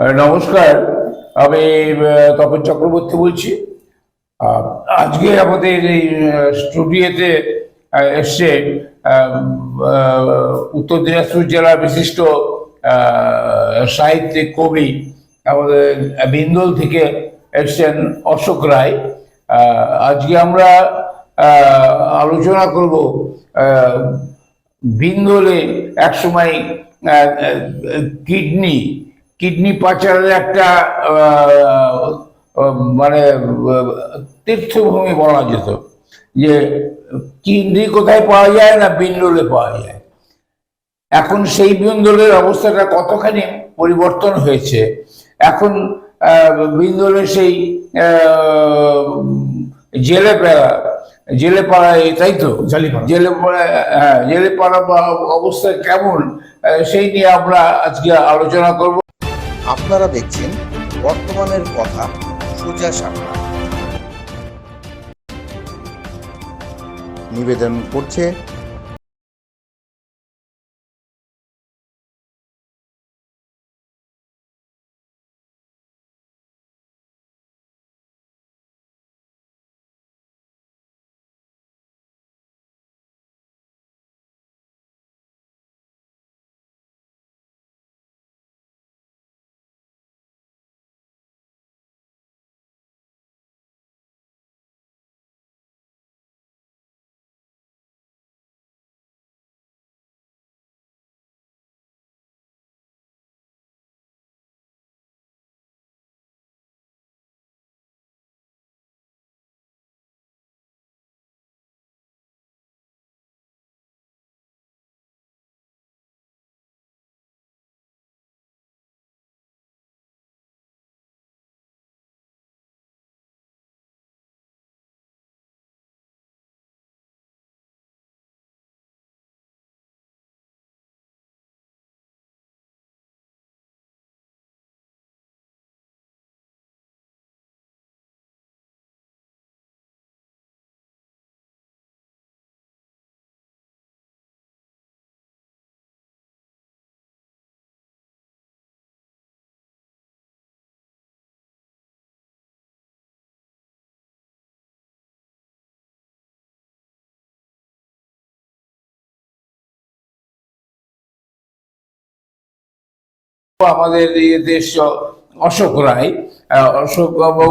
নমস্কার। আমি তপন চক্রবর্তী বলছি। আজকে আমাদের এই স্টুডিওতে এসছে উত্তর দিনাজপুর জেলার বিশিষ্ট সাহিত্যিক কবি আমাদের বিন্দল থেকে এসছেন অশোক রায়। আজকে আমরা আলোচনা করব বিন্দলে একসময় কিডনি কিডনি পাচারের একটা মানে তীর্থভূমি বলা যেত। যে কিডনি কোথায় পাওয়া যায় না বিন্দলে পাওয়া যায়। এখন সেই বিন্দলের অবস্থাটা কতখানি পরিবর্তন হয়েছে? এখন আহ, বিন্দলের সেই আহ, জেলে পাড়া জেলে পাড়ায় তাই তো। জেলে পাড়া। হ্যাঁ জেলে পাড়া অবস্থা কেমন সেই নিয়ে আমরা আজকে আলোচনা করব। আপনারা দেখছেন বর্তমানের কথা সোজা সাপড়া নিবেদন করছে আমাদের দেশ অশোক রায় অশোক বাবু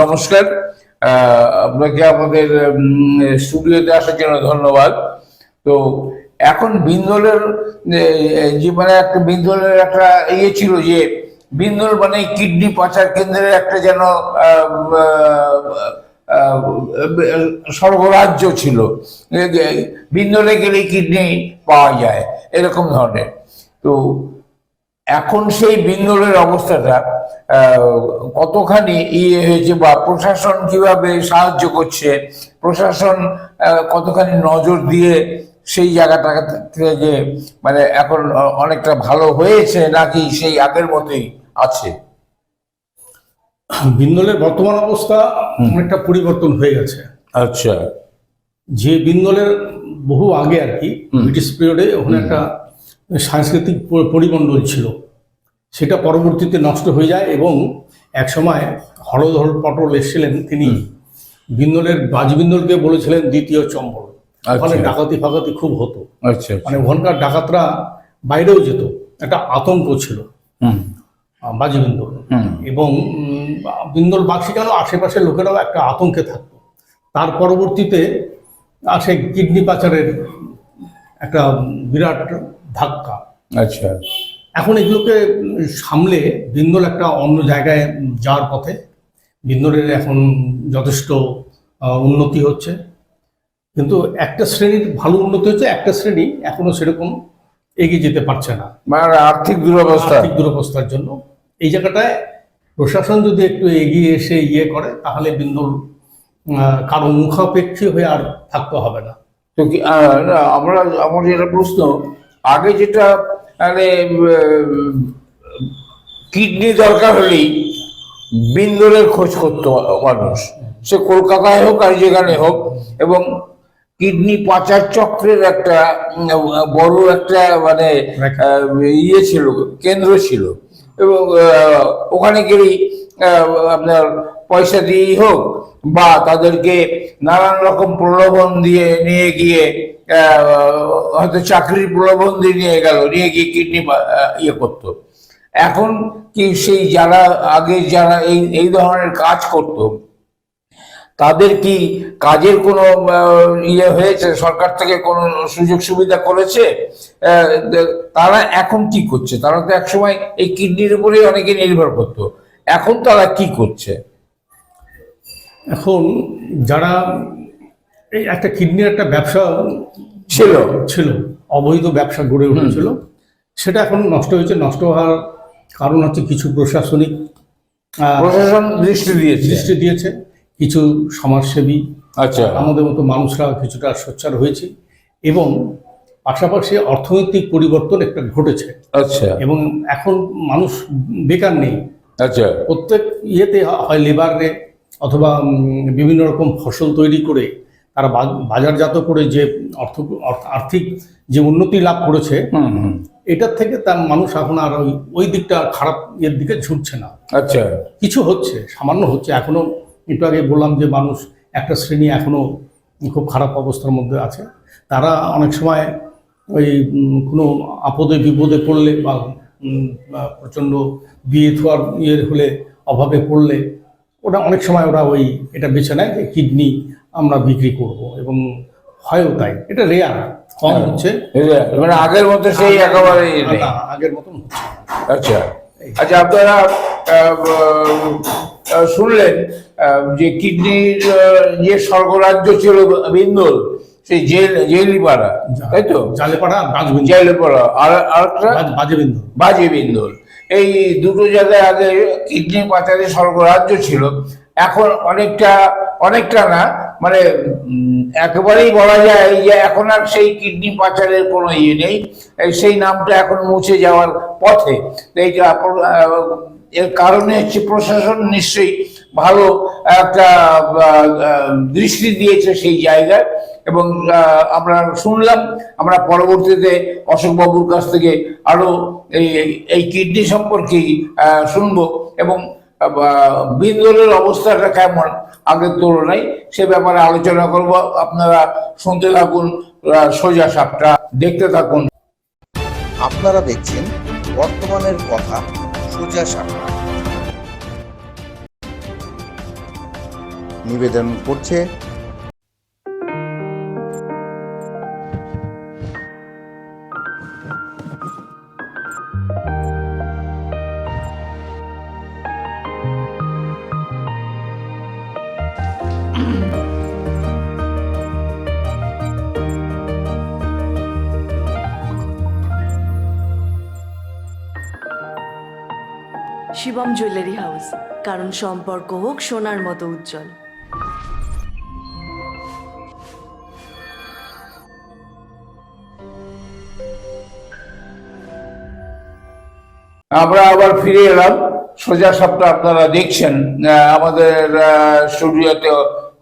নমস্কার। আপনাকে আমাদের স্টুডিওতে আসার জন্য ধন্যবাদ। তো এখন বিন্দলের যে মানে একটা বিন্দলের একটা ইয়ে ছিল যে বিন্দল মানে কিডনি পাচার কেন্দ্রের একটা যেন সর্বরাজ্য ছিল। বিন্দলে গেলে কিডনি পাওয়া যায় এরকম ধরনের। তো এখন সেই বিন্দলের অবস্থাটা কতখানি ইয়ে হয়েছে বা প্রশাসন কীভাবে সাহায্য করছে প্রশাসন কতখানি নজর দিয়ে সেই জায়গাটা থেকে মানে এখন অনেকটা ভালো হয়েছে নাকি সেই আগের মতোই আছে? বিন্দলের বর্তমান অবস্থা অনেকটা পরিবর্তন হয়ে গেছে। আচ্ছা। যে বিন্দলের বহু আগে আর কি ব্রিটিশ পিরিয়ডে ওখানে একটা সাংস্কৃতিক পরিমণ্ডল ছিল। সেটা পরবর্তীতে নষ্ট হয়ে যায় এবং একসময় হরধর পটল এসেছিলেন তিনি। বিন্দলের বাজবিন্দলকে বলেছিলেন দ্বিতীয় চম্বল। ওখানে আচ্ছা। ডাকাতি ফাকাতি খুব হতো। আচ্ছা মানে ওখানকার ডাকাতরা বাইরেও যেত। একটা আতঙ্ক ছিল। বাজবিন্দল এবং বিন্দল বাক্সি কেন আশেপাশের লোকেরাও একটা আতঙ্কে থাকতো। তার পরবর্তীতে আসে কিডনি পাচারের একটা বিরাট ধাক্কা। আচ্ছা। এখন এগুলোকে সামলে বিন্দল একটা অন্য জায়গায় যাওয়ার পথে বিন্দলের এখন যথেষ্ট উন্নতি হচ্ছে। কিন্তু একটা শ্রেণির ভালো উন্নতি হচ্ছে একটা শ্রেণি এখনও সেরকম এগিয়ে যেতে পারছে না। মানে আর্থিক দুরবস্থা। আর্থিক দুরবস্থার জন্য। এই জায়গাটায় প্রশাসন যদি একটু এগিয়ে এসে ইয়ে করে তাহলে বিন্দুল আহ, কারও মুখাপেক্ষী হয়ে আর থাকতে হবে না। তো আমরা আমার যেটা প্রশ্ন আগে যেটা মানে কিডনি দরকার হলেই বিন্দুরের খোঁজ করতো মানুষ। সে কলকাতায় হোক আর যেখানে হোক এবং কিডনি পাচার চক্রের একটা বড় একটা মানে ইয়ে ছিল কেন্দ্র ছিল। এবং ওখানে গেলেই আপনার পয়সা দিয়েই হোক বা তাদেরকে নানান রকম প্রলোভন দিয়ে নিয়ে গিয়ে হয়তো চাকরির প্রলোভন দিয়ে নিয়ে গেল, নিয়ে গিয়ে কিডনি ইয়ে করতো। এখন কি সেই যারা, আগে যারা এই এই ধরনের কাজ করতো, তাদের কি কাজের কোনো ইয়ে হয়েছে? সরকার থেকে কোনো সুযোগ সুবিধা করেছে? তারা এখন কি করছে? তারা তো একসময় এই কিডনির উপরেই অনেকে নির্ভর করতো। এখন তারা কি করছে? এখন যারা এই একটা কিডনির একটা ব্যবসা ছিল। ছিল অবৈধ ব্যবসা গড়ে উঠেছিল সেটা এখন নষ্ট হয়েছে নষ্ট হওয়ার কারণ হচ্ছে কিছু প্রশাসনিক প্রশাসন দৃষ্টি দিয়েছে। দৃষ্টি দিয়েছে কিছু সমাজসেবী আচ্ছা। আমাদের মতো মানুষরা কিছুটা সোচ্চার হয়েছে এবং পাশাপাশি অর্থনৈতিক পরিবর্তন একটা ঘটেছে। আচ্ছা। এবং এখন মানুষ বেকার নেই। আচ্ছা। প্রত্যেক ইয়েতে হয় লেবারে অথবা বিভিন্ন রকম ফসল তৈরি করে তারা বাজারজাত করে যে অর্থ আর্থিক যে উন্নতি লাভ করেছে এটার থেকে তার মানুষ এখন আর ওই ওই দিকটা খারাপ ইয়ের দিকে ঝুঁকছে না। আচ্ছা। কিছু হচ্ছে সামান্য হচ্ছে। এখনও একটু আগে বললাম যে মানুষ একটা শ্রেণি এখনও খুব খারাপ অবস্থার মধ্যে আছে। তারা অনেক সময় ওই কোনো আপদে বিপদে পড়লে বা বা প্রচণ্ড বিয়ে থোয়ার ইয়ে হলে অভাবে পড়লে ওটা অনেক সময় ওরা ওই এটা বেছে নেয় যে কিডনি আমরা বিক্রি করব এবং হয়ও তাই। এটা রেয়ার কম হচ্ছে। এই যে, মানে আগের মতো সেই একেবারে আগের মতন আচ্ছা। আচ্ছা আপনারা শুনলেন যে কিডনির যে স্বর্গরাজ্য ছিল বিন্দুল সেই জেল জেলিপাড়া তাই তো? জালেপাড়া জেলিপাড়া আর আরেকটা? বাজবিন্দু বাজে বিন্দুল এই দুটো জায়গায় আগে কিডনি পাচারে স্বর্গরাজ্য ছিল। এখন অনেকটা অনেকটা না মানে একেবারেই বলা যায় যে এখন আর সেই কিডনি পাচারের কোনো ইয়ে নেই। সেই নামটা এখন মুছে যাওয়ার পথে। এইটা এর কারণে হচ্ছে প্রশাসন নিশ্চয়ই ভালো একটা দৃষ্টি দিয়েছে সেই জায়গায়। এবং আমরা শুনলাম, আমরা পরবর্তীতে অশোকবাবুর কাছ থেকে আরও এই এই কিডনি সম্পর্কেই শুনব। এবং বিন্দুরের অবস্থাটা কেমন? আগের তুলনায় সে ব্যাপারে আলোচনা করব। আপনারা শুনতে থাকুন সোজা সাপটা। দেখতে থাকুন। আপনারা দেখছেন বর্তমানের কথা, সোজা সাপটা। নিবেদন করছে। শিবম জুয়েলারি হাউস কারণ সম্পর্ক হোক সোনার মতো উজ্জ্বল। আমরা আবার ফিরে এলাম। সোজা সাপটা আপনারা দেখছেন আমাদের স্টুডিওতে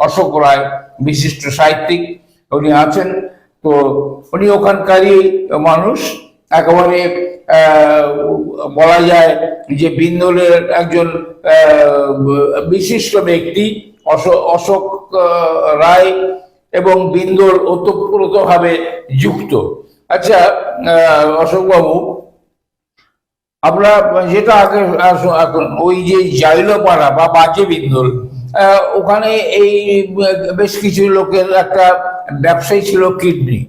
অশোক রায়, বিশিষ্ট সাহিত্যিক, উনি আছেন। তো উনি ওখানকারই মানুষ। একেবারে বলা যায় যে বিন্দলের একজন বিশিষ্ট ব্যক্তি অশোক রায় এবং বিন্দল ওতপ্রোতভাবে যুক্ত। আচ্ছা অশোকবাবু আমরা যেটা আগে ওই যে জাইলোপাড়া বা বাজে বিন্দুল ওখানে এই বেশ কিছু লোকের একটা ব্যবসায়ী ছিল কিডনি।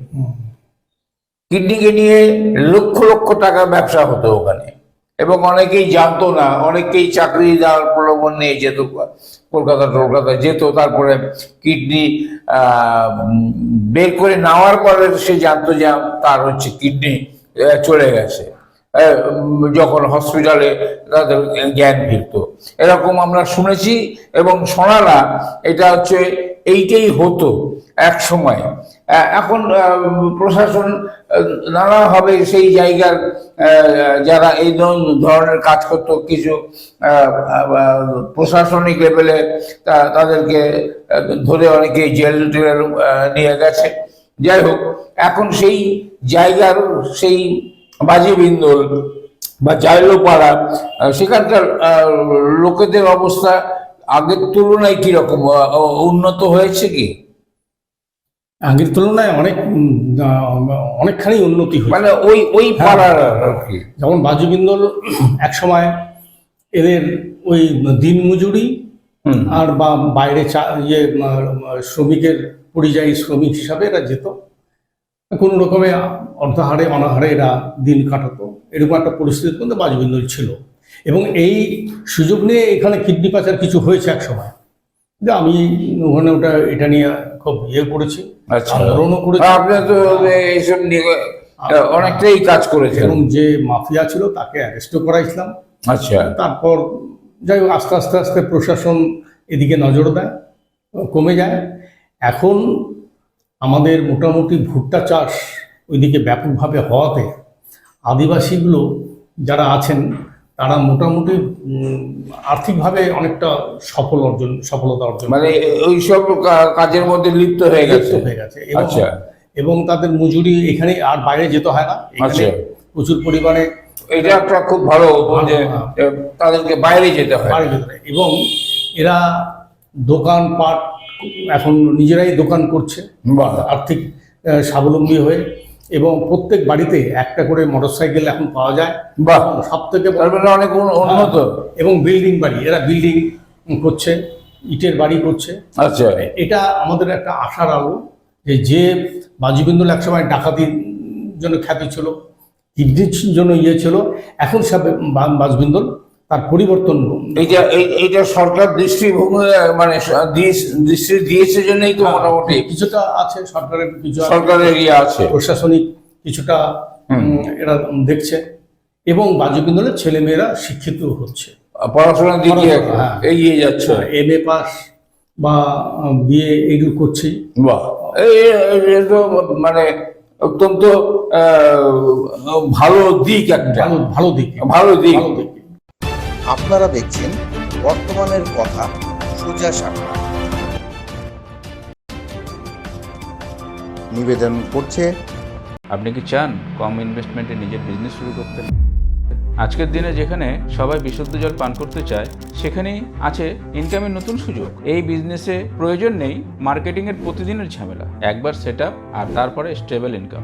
কিডনিকে নিয়ে লক্ষ লক্ষ টাকা ব্যবসা হতো ওখানে। এবং অনেকেই জানতো না অনেকেই চাকরি দেওয়ার প্রলোভন নিয়ে যেত কলকাতা টলকাতা যেত তারপরে কিডনি বের করে নেওয়ার পরে সে জানতো যে তার হচ্ছে কিডনি চলে গেছে। যখন হসপিটালে তাদের জ্ঞান ফিরত। এরকম আমরা শুনেছি এবং শোনালা, এটা হচ্ছে এইটাই হতো এক সময় এখন প্রশাসন নানাভাবে সেই জায়গার যারা এই ধরনের কাজ করতো, কিছু প্রশাসনিক লেভেলে তাদেরকে ধরে অনেকে জেল টেলে নিয়ে গেছে। যাই হোক, এখন সেই জায়গার, সেই বাজি বিন্দুল বা জাইলোপাড়া সেখানকার লোকেদের অবস্থা আগের তুলনায় কীরকম? উন্নত হয়েছে কি? আগের তুলনায় অনেক অনেকখানি উন্নতি মানে ওই ওই পাড়ার আর কি। যেমন বাজুবিন্দল এক সময় এদের ওই দিন মজুরি আর বা বাইরে চা ইয়ে শ্রমিকের পরিযায়ী শ্রমিক হিসাবে এরা যেত। কোনো রকমে অর্ধাহারে অনাহারে এরা দিন কাটাতো। এরকম একটা পরিস্থিতির মধ্যে বাজুবিন্দল ছিল। এবং এই সুযোগ নিয়ে এখানে কিডনি পাচার কিছু হয়েছে এক সময়। যে আমি ওখানে ওটা এটা নিয়ে খুব ইয়ে করেছি আচ্ছা। আন্দোলনও করেছি। আপনি তো এইসব নিয়ে অনেকটাই কাজ করেছে এবং যে মাফিয়া ছিল তাকে অ্যারেস্টও করাইছিলাম। আচ্ছা। তারপর যাই হোক আস্তে আস্তে আস্তে প্রশাসন এদিকে নজর দেয় কমে যায়। এখন আমাদের মোটামুটি ভুট্টা চাষ ওইদিকে ব্যাপকভাবে হওয়াতে আদিবাসীগুলো যারা আছেন তারা মোটামুটি আর্থিকভাবে অনেকটা সফল অর্জন সফলতা অর্জন মানে ওইসব কাজের মধ্যে লিপ্ত হয়ে গেছে হয়ে গেছে এবং আচ্ছা। এবং তাদের মজুরি এখানে আর বাইরে যেতে হয় না এখানে আচ্ছা। প্রচুর পরিমাণে এটা একটা খুব ভালো যে হ্যাঁ। তাদেরকে বাইরে যেতে হয় এবং এরা দোকানপাট এখন নিজেরাই দোকান করছে আর্থিক স্বাবলম্বী হয়ে এবং প্রত্যেক বাড়িতে একটা করে মোটরসাইকেল এখন পাওয়া যায়। বা সব থেকে মানে অনেক উন- উন্নত। এবং বিল্ডিং বাড়ি এরা বিল্ডিং করছে ইটের বাড়ি করছে। আচ্ছা। এটা আমাদের একটা আশার আলো যে যে বাজুবিন্দুল একসময় ডাকাতির জন্য খ্যাতি ছিল কিডনির জন্য ইয়ে ছিল এখন সব বাজবিন্দুল তার পরিবর্তন এইটা এই- এইটা সরকার দৃষ্টিভঙ্গি মানে দৃষ্টি দিয়েছে জন্যই তো মোটামুটি কিছুটা আছে সরকারের কিছু সরকারের ইয়ে আছে। প্রশাসনিক কিছুটা এরা দেখছে। এবং বাজুবিন্দুলের ছেলেমেয়েরা শিক্ষিত হচ্ছে। পড়াশোনার দিকে পড়াশোনা, হ্যাঁ। এগিয়ে যাচ্ছে। এম এ পাস বা বিএ এগুলো করছেই বাহ। মানে অত্যন্ত ভালো দিক একটা। দিক। ভালো দিক। ভালো দিক। আপনারা দেখছেন বর্তমানের কথা সোজা সাপটা নিবেদন করছে আপনি কি চান কম ইনভেস্টমেন্টে নিজের বিজনেস শুরু করতে? আজকের দিনে যেখানে সবাই বিশুদ্ধ জল পান করতে চায়, সেখানেই আছে ইনকামের নতুন সুযোগ। এই বিজনেসে প্রয়োজন নেই মার্কেটিংয়ের প্রতিদিনের ঝামেলা। একবার সেট আর তারপরে stable income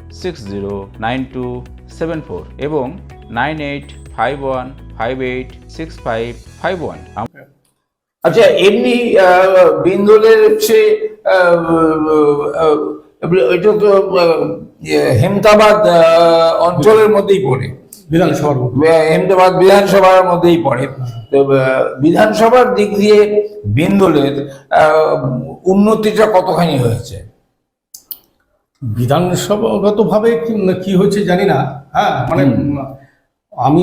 six zero nine two seven four এবং nine eight five one five eight six five five one আচ্ছা এমনি বিন্দুলের হচ্ছে এটা তো ইয়ে, হেমতাবাদ অঞ্চলের মধ্যেই পড়ে। বিধানসভার মধ্যে। হেমতাবাদ বিধানসভার মধ্যেই পড়ে। তো বিধানসভার দিক দিয়ে বিন্দুলের উন্নতিটা কতখানি হয়েছে? বিধানসভাগতভাবে কি কি হয়েছে জানি না। হ্যাঁ মানে আমি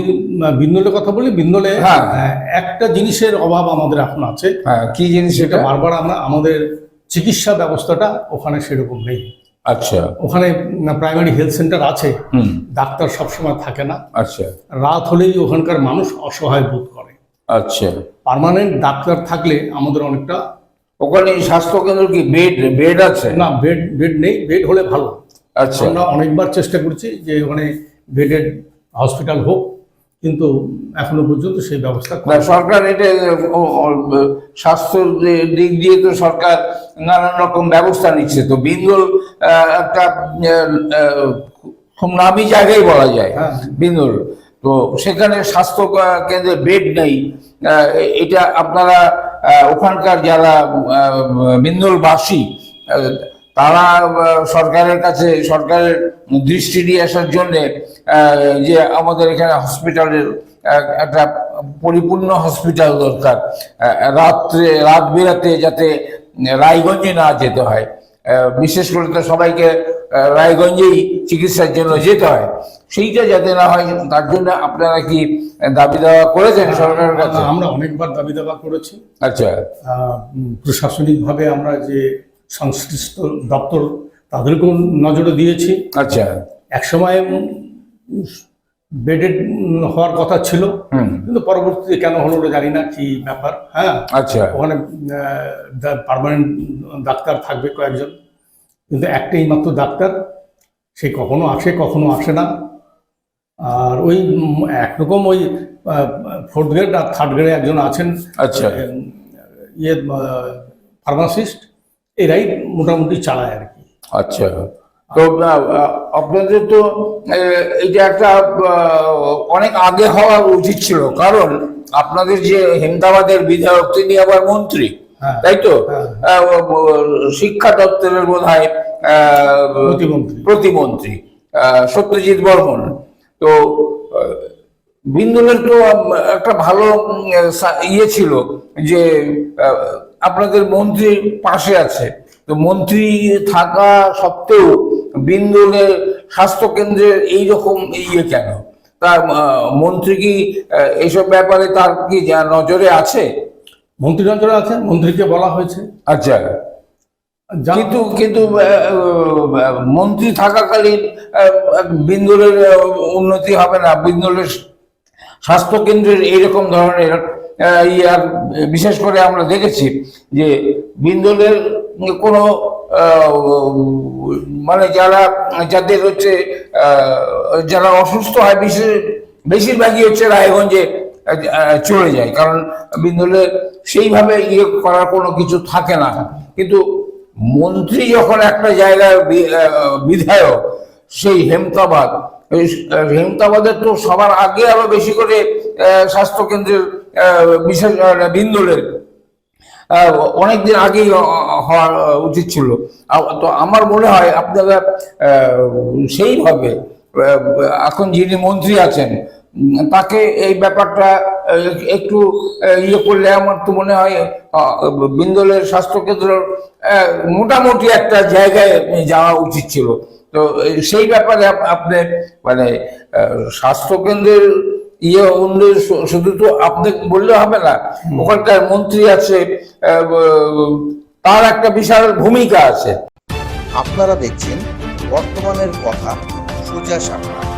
বিন্দুলের কথা বলি বিন্দুলে হ্যাঁ। একটা জিনিসের অভাব আমাদের এখন আছে। হ্যাঁ কি জিনিস এটা বারবার আমরা আমাদের চিকিৎসা ব্যবস্থাটা ওখানে সেরকম নেই। আচ্ছা। ওখানে প্রাইমারি হেলথ সেন্টার আছে। ডাক্তার সবসময় থাকে না। আচ্ছা। রাত হলেই ওখানকার মানুষ অসহায় বোধ করে। আচ্ছা। পার্মানেন্ট ডাক্তার থাকলে আমাদের অনেকটা ওখানে স্বাস্থ্য কেন্দ্র কি বেড বেড আছে? না বেড বেড নেই বেড হলে ভালো। আচ্ছা। আমরা অনেকবার চেষ্টা করছি যে ওখানে বেডেড হসপিটাল হোক কিন্তু এখনও পর্যন্ত সেই ব্যবস্থা না সরকার এটা স্বাস্থ্য দিক দিয়ে তো সরকার নানান রকম ব্যবস্থা নিচ্ছে। তো বিন্দুল একটা খুব নামি জায়গায় বলা যায় হ্যাঁ। বিন্দুল তো সেখানে স্বাস্থ্য কেন্দ্রে বেড নেই। এটা আপনারা ওখানকার যারা বিন্দুলবাসী তারা সরকারের কাছে, সরকারের দৃষ্টি নিয়ে আসার জন্যে যে আমাদের এখানে হসপিটালের একটা পরিপূর্ণ হসপিটাল দরকার। রাত্রে, রাত বেরাতে যাতে রায়গঞ্জে না যেতে হয়। বিশেষ করে তো সবাইকে রায়গঞ্জেই চিকিৎসার জন্য যেতে হয়। সেইটা যাতে না হয় তার জন্য আপনারা কি দাবি দাওয়া করেছেন সরকারের কাছে? আমরা অনেকবার দাবি দাবা করেছি। আচ্ছা। প্রশাসনিকভাবে আমরা যে সংশ্লিষ্ট দপ্তর তাদেরকেও নজরে দিয়েছি। আচ্ছা। এক সময় বেডেড হওয়ার কথা ছিল। কিন্তু পরবর্তীতে কেন হলো ওটা জানি না কি ব্যাপার হ্যাঁ? আচ্ছা। ওখানে পার্মানেন্ট ডাক্তার থাকবে কয়েকজন। কিন্তু একটাই মাত্র ডাক্তার সে কখনো আসে কখনো আসে না। আর ওই একরকম ওই ফোর্থ গ্রেড আর থার্ড গ্রেডে একজন আছেন আচ্ছা। ইয়ে ফার্মাসিস্ট এরাই মোটামুটি চালায় আর কি। আচ্ছা। তো আপনাদের তো এটা একটা অনেক আগে হওয়া উচিত ছিল। কারণ আপনাদের যে হেমদাবাদের বিধায়ক তিনি আবার মন্ত্রী। তাই তো? হ্যাঁ। শিক্ষা দপ্তরের বোধ হয় প্রতিমন্ত্রী। সত্যজিৎ বর্মন। তো বিন্দুলের তো একটা ভালো ইয়ে ছিল যে আপনাদের মন্ত্রী পাশে আছে। তো মন্ত্রী থাকা সত্ত্বেও বিন্দুলের স্বাস্থ্য কেন্দ্রের এইরকম ইয়ে কেন? তার মন্ত্রী কি এইসব ব্যাপারে তার কি নজরে আছে? মন্ত্রী নজরে আছে মন্ত্রীকে বলা হয়েছে। আচ্ছা কিন্তু কিন্তু মন্ত্রী থাকাকালীন বিন্দুলের উন্নতি হবে না। বিন্দুলের স্বাস্থ্য কেন্দ্রের এইরকম ধরনের ইয়ার বিশেষ করে আমরা দেখেছি যে বিন্দুলের কোনো মানে যারা যাদের হচ্ছে যারা অসুস্থ হয় বিশেষ বেশিরভাগই হচ্ছে রায়গঞ্জে চলে যায়। কারণ বিন্দুলে সেইভাবে ইয়ে করার কোনো কিছু থাকে না। কিন্তু মন্ত্রী যখন একটা জায়গায় বিধায়ক সেই হেমতাবাদ হেমতাবাদের তো সবার আগে আরও বেশি করে আহ, স্বাস্থ্য কেন্দ্রের আহ, বিশেষ বিন্দুলের অনেকদিন আগেই হওয়া উচিত ছিল। তো আমার মনে হয় আপনারা সেইভাবে এখন যিনি মন্ত্রী আছেন তাকে এই ব্যাপারটা একটু ইয়ে করলে আমার তো মনে হয় বিন্দলের স্বাস্থ্যকেন্দ্র মোটামুটি একটা জায়গায় যাওয়া উচিত ছিল। তো সেই ব্যাপারে আপনি মানে স্বাস্থ্যকেন্দ্রের ইয়ে শু- শুধু তো আপনি বললে হবে না ওখানকার মন্ত্রী আছে তার একটা বিশাল ভূমিকা আছে। আপনারা দেখছেন বর্তমানের কথা সোজা সাপটা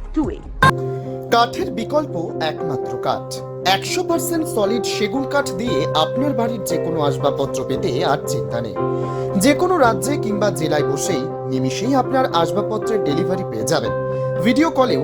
কাঠের বিকল্প একমাত্র কাঠ। একশো পার্সেন্ট সলিড সেগুন কাঠ দিয়ে আপনার বাড়ির যে কোনো আসবাবপত্র পেতে আর চিন্তা নেই। যে কোনো রাজ্যে কিংবা জেলায় বসেই নিমিশেই আপনার আসবাবপত্রের ডেলিভারি পেয়ে যাবেন। ভিডিও কলেও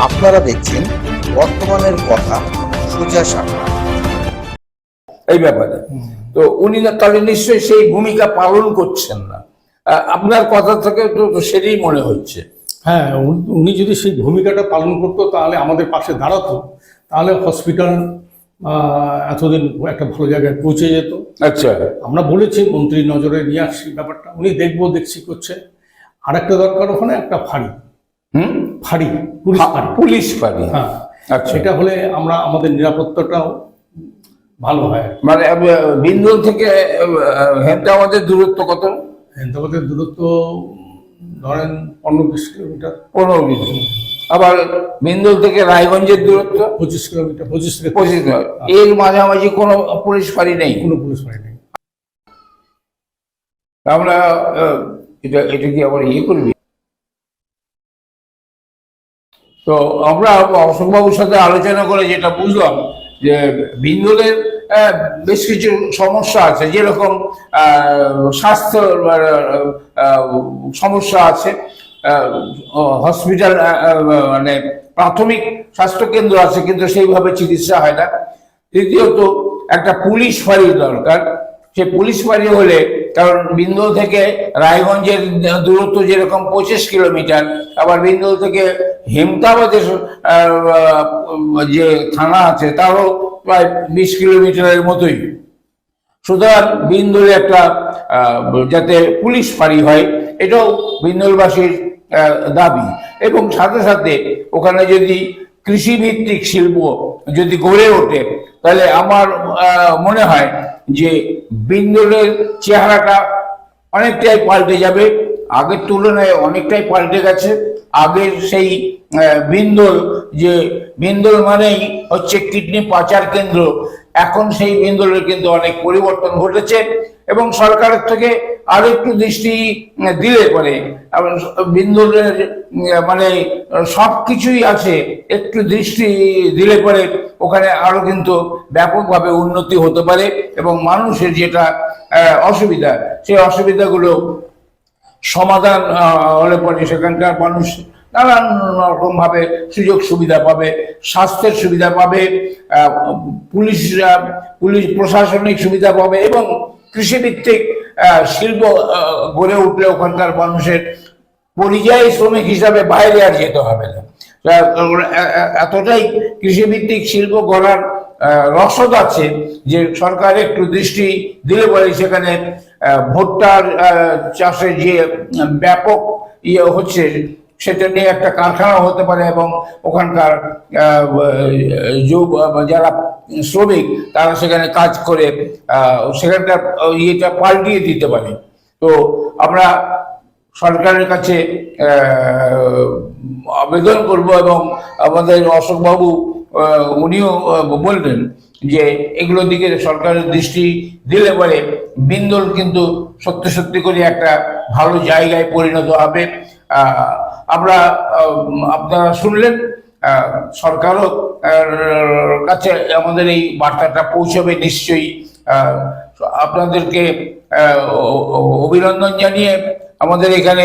আপনারা দেখছেন বর্তমানের কথা সোজা সাপটা এই ব্যাপারে। তো উনি না তাহলে নিশ্চয়ই সেই ভূমিকা পালন করছেন না। আপনার কথা থেকে তো সেটাই মনে হচ্ছে। হ্যাঁ উনি- উনি যদি সেই ভূমিকাটা পালন করতো তাহলে আমাদের পাশে দাঁড়াতো তাহলে হসপিটাল এতদিন একটা ভালো জায়গায় পৌঁছে যেত। আচ্ছা। আমরা বলেছি মন্ত্রীর নজরে নিয়ে আসছি ব্যাপারটা। উনি দেখব দেখছি করছে। আর একটা দরকার ওখানে একটা ফাঁড়ি। হুম? ফাঁড়ি পুলিশ ফাঁড়ি। পুলিশ হ্যাঁ আচ্ছা। সেটা হলে আমরা আমাদের নিরাপত্তাটাও ভালো হয়। মানে আহ, বিন্দুল থেকে হেমটা আমাদের দূরত্ব কত? হেমতাবাদের দূরত্ব ধরেন পনেরো বিশ কিলোমিটার। পনেরো মিনিট আবার বিন্দুল থেকে রায়গঞ্জের দূরত্ব? পঁচিশ কিলোমিটার পঁচিশ পঁচিশ মিনিট। এর মাঝামাঝি কোনো পুলিশ ফাঁড়ি নেই? কোনো পুলিশ ফাঁড়ি নেই। আমরা এটা এটা কি আবার ইয়ে করবি? তো আমরা অশোকবাবুর সাথে আলোচনা করে যেটা বুঝলাম যে বিন্দুলের আহ, বেশ কিছু সমস্যা আছে যেরকম স্বাস্থ্য সমস্যা আছে হসপিটাল মানে প্রাথমিক স্বাস্থ্য কেন্দ্র আছে কিন্তু সেইভাবে চিকিৎসা হয় না। তৃতীয়ত একটা পুলিশ ফাঁড়ি দরকার। সে পুলিশ ফাঁড়ি হলে কারণ বিন্দুল থেকে রায়গঞ্জের দূরত্ব যেরকম পঁচিশ কিলোমিটার, আবার বিন্দুল থেকে হেমতাবাদের যে থানা আছে, তারও প্রায় বিশ কিলোমিটারের মতোই। সুতরাং বিন্দুলে একটা যাতে পুলিশ ফাঁড়ি হয়, এটাও বিন্দুলবাসীর দাবি। এবং সাথে সাথে ওখানে যদি কৃষিভিত্তিক শিল্প যদি গড়ে ওঠে, তাহলে আমার মনে হয় যে বৃন্দনের চেহারাটা অনেকটাই পাল্টে যাবে। আগের তুলনায় অনেকটাই পাল্টে গেছে। আগের সেই বিন্দুল যে বিন্দুল মানেই হচ্ছে কিডনি পাচার কেন্দ্র। এখন সেই বিন্দুলের কিন্তু অনেক পরিবর্তন ঘটেছে এবং সরকারের থেকে আরও একটু দৃষ্টি দিলে পরে। বিন্দুলের মানে সব কিছুই আছে, একটু দৃষ্টি দিলে পরে ওখানে আরও কিন্তু ব্যাপকভাবে উন্নতি হতে পারে এবং মানুষের যেটা অসুবিধা, সেই অসুবিধাগুলো সমাধান হলে পরে সেখানকার মানুষ নানান রকম ভাবে সুযোগ সুবিধা পাবে স্বাস্থ্যের সুবিধা পাবে আহ, পুলিশরা পুলিশ প্রশাসনিক সুবিধা পাবে এবং কৃষিভিত্তিক শিল্প গড়ে উঠলে ওখানকার মানুষের পরিযায়ী শ্রমিক হিসাবে বাইরে আর যেতে হবে না। এতটাই কৃষিভিত্তিক শিল্প গড়ার রসদ আছে যে সরকার একটু দৃষ্টি দিলে পরে সেখানে ভুট্টার চাষে যে ব্যাপক ইয়ে হচ্ছে সেটা নিয়ে একটা কারখানা হতে পারে এবং ওখানকার যারা শ্রমিক তারা সেখানে কাজ করে সেখানকার ইয়েটা পাল্টিয়ে দিতে পারে। তো আমরা সরকারের কাছে আবেদন করব এবং আমাদের অশোকবাবু উনিও আহ, বললেন যে এগুলোর দিকে সরকারের দৃষ্টি দিলে পরে বিন্দুল কিন্তু সত্যি সত্যি করে একটা ভালো জায়গায় পরিণত হবে। আমরা আপনারা শুনলেন সরকারও কাছে আমাদের এই বার্তাটা পৌঁছবে নিশ্চয়ই। আপনাদেরকে অভিনন্দন জানিয়ে আমাদের এখানে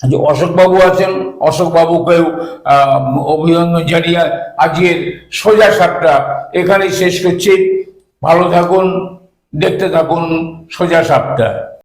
যে অশোকবাবু আছেন অশোকবাবুকেও অভিনন্দন জানিয়ে আজকের সোজা সাপটা এখানেই শেষ করছি। ভালো থাকুন, দেখতে থাকুন সোজা সাপটা।